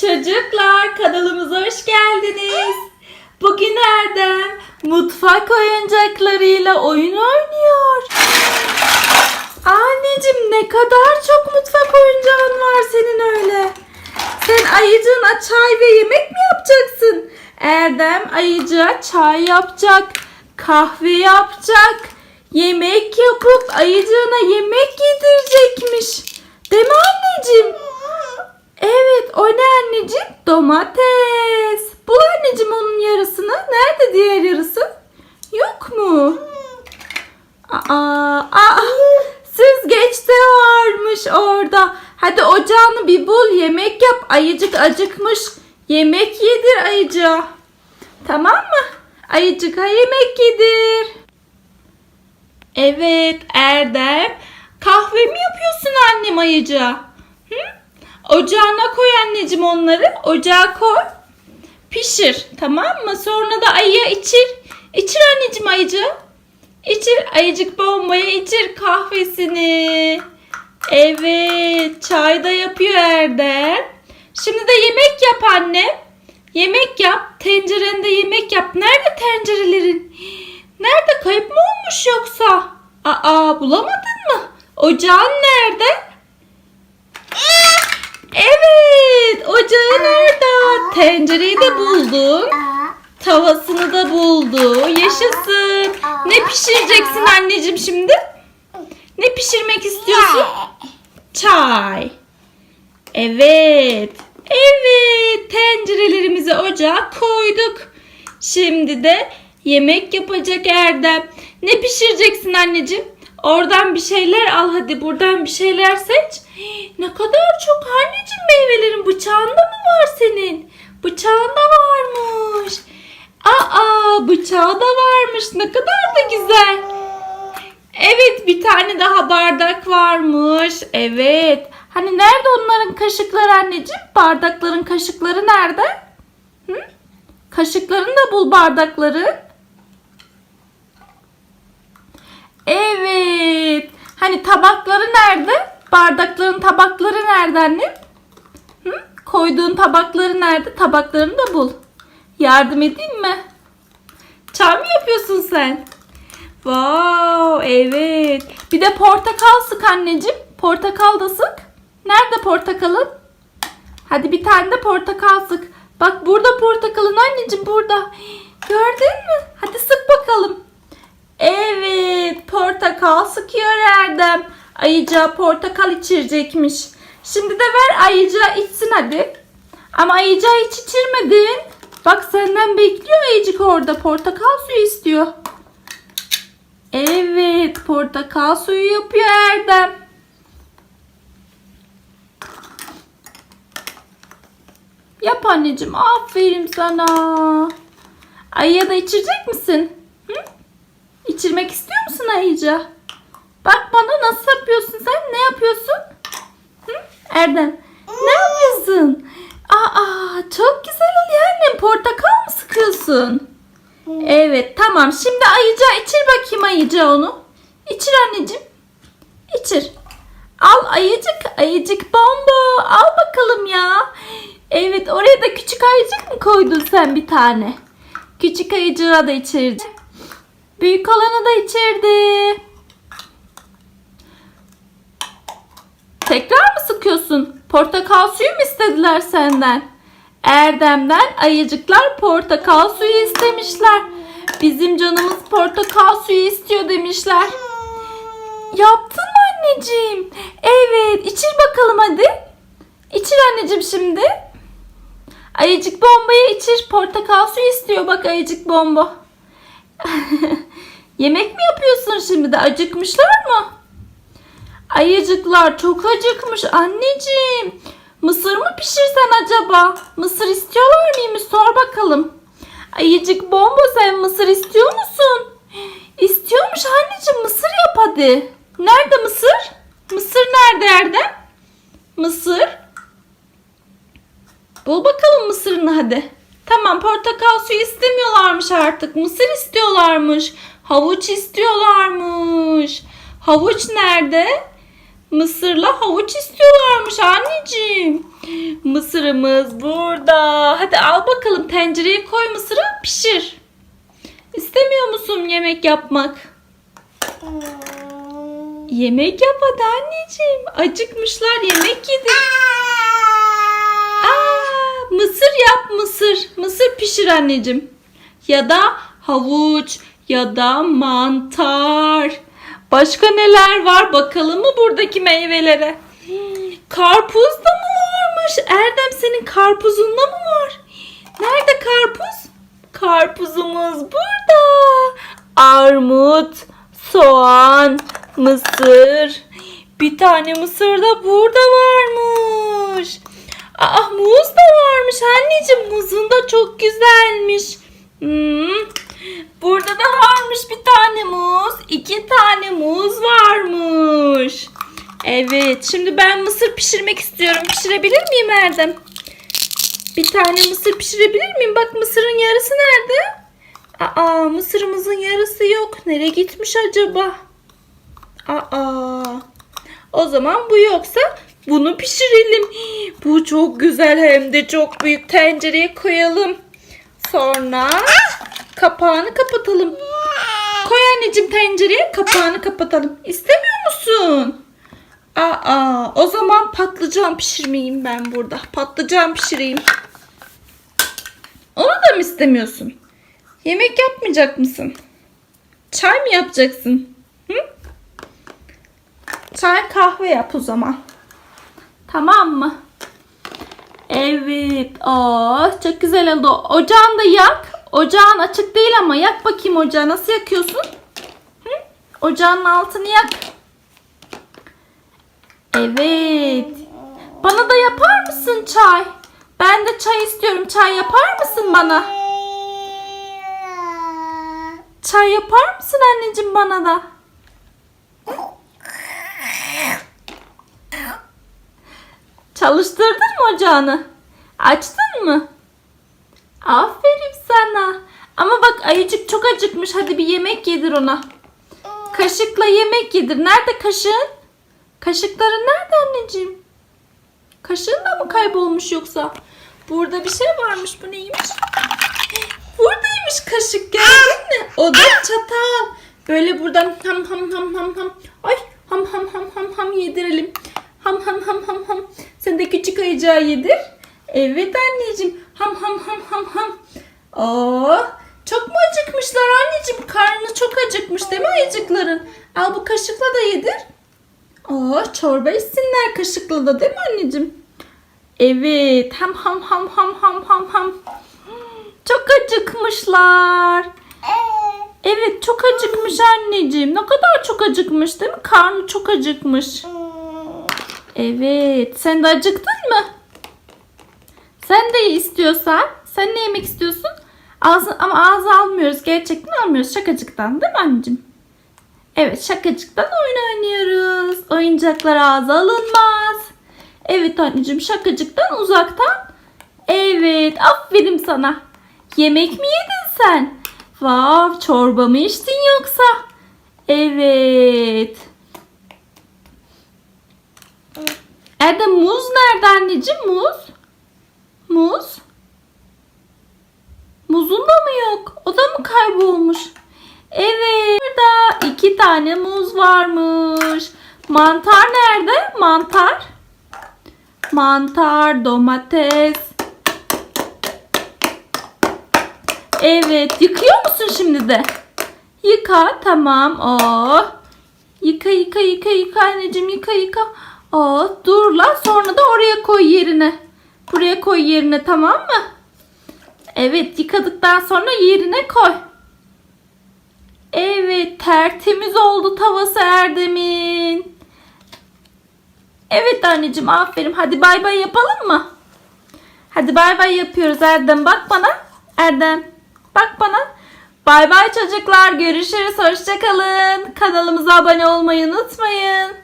Çocuklar kanalımıza hoş geldiniz. Bugün Erdem mutfak oyuncaklarıyla oyun oynuyor. Anneciğim ne kadar çok mutfak oyuncağın var senin öyle. Sen ayıcığına çay ve yemek mi yapacaksın? Erdem ayıcığa çay yapacak, kahve yapacak, yemek yapıp ayıcığına yemek yedirecekmiş. Değil mi anneciğim? Evet o ne anneciğim? Domates. Bul anneciğim onun yarısını. Nerede diğer yarısı? Yok mu? Aa, aa, süzgeç de varmış orada. Hadi ocağını bir bul yemek yap. Ayıcık acıkmış. Yemek yedir ayıcığa. Tamam mı? Ayıcığa yemek yedir. Evet Erdem. Kahve mi yapıyorsun annem ayıcığa? Hı? Ocağına koy anneciğim onları. Ocağa koy. Pişir. Tamam mı? Sonra da ayıya içir. İçir anneciğim ayıcığı. İçir ayıcık bombaya içir kahvesini. Evet. Çay da yapıyor Erdem. Şimdi de yemek yap anne. Yemek yap. Tencerende yemek yap. Nerede tencerelerin? Nerede? Kayıp mı olmuş yoksa? Aa bulamadın mı? Ocağın nerede? Evet, ocağın orada. Tencereyi de buldun. Tavasını da buldu. Yaşasın. Ne pişireceksin anneciğim şimdi? Ne pişirmek istiyorsun? Çay. Evet. Evet. Tencerelerimizi ocağa koyduk. Şimdi de yemek yapacak Erdem. Ne pişireceksin anneciğim? Oradan bir şeyler al hadi. Buradan bir şeyler seç. Ne kadar çok anneciğim meyvelerin bıçağında mı var senin? Bıçağında varmış. Aa bıçağı da varmış. Ne kadar da güzel. Evet bir tane daha bardak varmış. Evet. Hani nerede onların kaşıkları anneciğim? Bardakların kaşıkları nerede? Hı? Kaşıklarını da bul bardakları. Evet. Hani tabakları nerede? Bardakların tabakları nerede annem? Hı? Koyduğun tabakları nerede? Tabaklarını da bul. Yardım edeyim mi? Çay mı yapıyorsun sen? Wow, evet. Bir de portakal sık anneciğim. Portakal da sık. Nerede portakalın? Hadi bir tane de portakal sık. Bak burada portakalın anneciğim burada. Gördün mü? Hadi sık bakalım. Evet, portakal sıkıyor Erdem. Ayıcağa portakal içirecekmiş. Şimdi de ver ayıcağa içsin hadi. Ama ayıcağa hiç içirmedin. Bak senden bekliyor ayıcık orada. Portakal suyu istiyor. Evet, portakal suyu yapıyor Erdem. Yap anneciğim. Aferin sana. Ayıya da içirecek misin? Hı? İçirmek istiyor musun ayıca? Bak bana nasıl yapıyorsun sen? Ne yapıyorsun? Hı? Erdem. Ne yapıyorsun? Aa çok güzel oluyor annem. Portakal mı sıkıyorsun? Evet tamam. Şimdi ayıca içir bakayım ayıca onu. İçir anneciğim. İçir. Al ayıcık. Ayıcık bombo. Al bakalım ya. Evet oraya da küçük ayıcık mı koydun sen bir tane? Küçük ayıcığa da içirdi. Büyük olanı da içirdi. Tekrar mı sıkıyorsun? Portakal suyu mu istediler senden? Erdem'den ayıcıklar portakal suyu istemişler. Bizim canımız portakal suyu istiyor demişler. Yaptın mı anneciğim? Evet, içir bakalım hadi. İçir anneciğim şimdi. Ayıcık bombayı içir. Portakal suyu istiyor bak ayıcık bomba. Yemek mi yapıyorsun şimdi de? Acıkmışlar mı? Ayıcıklar çok acıkmış anneciğim. Mısır mı pişirsen acaba? Mısır istiyorlar mıymış? Sor bakalım. Ayıcık bomba sen mısır istiyor musun? İstiyormuş anneciğim mısır yap hadi. Nerede mısır? Mısır nerede Erdem? Mısır. Bul bakalım mısırını hadi. Tamam portakal suyu istemiyorlarmış artık. Mısır istiyorlarmış. Havuç istiyorlarmış. Havuç nerede? Mısırla havuç istiyorlarmış anneciğim. Mısırımız burada. Hadi al bakalım tencereye koy mısırı pişir. İstemiyor musun yemek yapmak? Yemek yap hadi anneciğim. Acıkmışlar yemek yedi. Aa, mısır yap mısır. Mısır pişir anneciğim. Ya da havuç ya da mantar. Başka neler var bakalım mı buradaki meyvelere? Karpuz da mı varmış? Erdem senin karpuzunda mı var? Nerede karpuz? Karpuzumuz burada. Armut, soğan, mısır. Bir tane mısır da burada varmış. Aa muz da varmış anneciğim. Muzun da çok güzelmiş. Hmm. Burada da varmış bir tane muz. iki tane muz varmış. Evet şimdi ben mısır pişirmek istiyorum. Pişirebilir miyim Erdem? Bir tane mısır pişirebilir miyim? Bak mısırın yarısı nerede? Aa mısırımızın yarısı yok. Nereye gitmiş acaba? Aa. O zaman bu yoksa bunu pişirelim. Bu çok güzel hem de çok büyük tencereye koyalım. Sonra kapağını kapatalım. Koy anneciğim tencereye kapağını kapatalım. İstemiyor musun? Aa, o zaman patlıcan pişirmeyeyim ben burada. Patlıcan pişireyim. Onu da mı istemiyorsun? Yemek yapmayacak mısın? Çay mı yapacaksın? Hı? Çay kahve yap o zaman. Tamam mı? Evet. Oh, çok güzel oldu. Ocağını da yak. Ocağın açık değil ama yak bakayım ocağı. Nasıl yakıyorsun? Hı? Ocağın altını yak. Evet. Bana da yapar mısın çay? Ben de çay istiyorum. Çay yapar mısın bana? Çay yapar mısın anneciğim bana da? Çalıştırdın mı ocağını? Açtın mı? Aferin sana. Ama bak ayıcık çok acıkmış. Hadi bir yemek yedir ona. Kaşıkla yemek yedir. Nerede kaşığın? Kaşıkların nerede anneciğim? Kaşığın da mı kaybolmuş yoksa? Burada bir şey varmış. Bu neymiş? Buradaymış kaşık gördün mü? O da çatal. Böyle buradan ham ham ham ham ham. Ay ham ham ham ham ham yedirelim. Ham ham ham ham ham. Sen de küçük ayıcağı yedir. Evet anneciğim. Ham ham ham ham ham. Oo, çok mu acıkmışlar anneciğim? Karnı çok acıkmış değil mi ayıcıkların? Al bu kaşıkla da yedir. Oo, çorba içsinler kaşıkla da değil mi anneciğim? Evet. Ham ham ham ham ham ham ham. Çok acıkmışlar. Evet çok acıkmış anneciğim. Ne kadar çok acıkmış değil mi? Karnı çok acıkmış. Evet. Sen de acıktın mı? Sen de istiyorsan. Sen ne yemek istiyorsun? Ağzı, ama ağza almıyoruz. Gerçekten almıyoruz. Şakacıktan değil mi anneciğim? Evet şakacıktan oyun oynuyoruz. Oyuncaklar ağza alınmaz. Evet anneciğim şakacıktan uzaktan. Evet aferin sana. Yemek mi yedin sen? Vav çorba mı içtin yoksa? Evet. Erdem muz nerede anneciğim muz? Muz? Muzun da mı yok? O da mı kaybolmuş? Evet. Burada iki tane muz varmış. Mantar nerede? Mantar. Mantar, domates. Evet. Yıkıyor musun şimdi de? Yıka. Tamam. Oh. Yıka yıka yıka yıka anneciğim yıka yıka. Oh, dur la sonra da oraya koy yerine. Buraya koy yerine tamam mı? Evet yıkadıktan sonra yerine koy. Evet tertemiz oldu tavası Erdem'in. Evet anneciğim aferin. Hadi bay bay yapalım mı? Hadi bay bay yapıyoruz Erdem. Bak bana. Erdem. Bak bana. Bay bay çocuklar. Görüşürüz. Hoşçakalın. Kanalımıza abone olmayı unutmayın.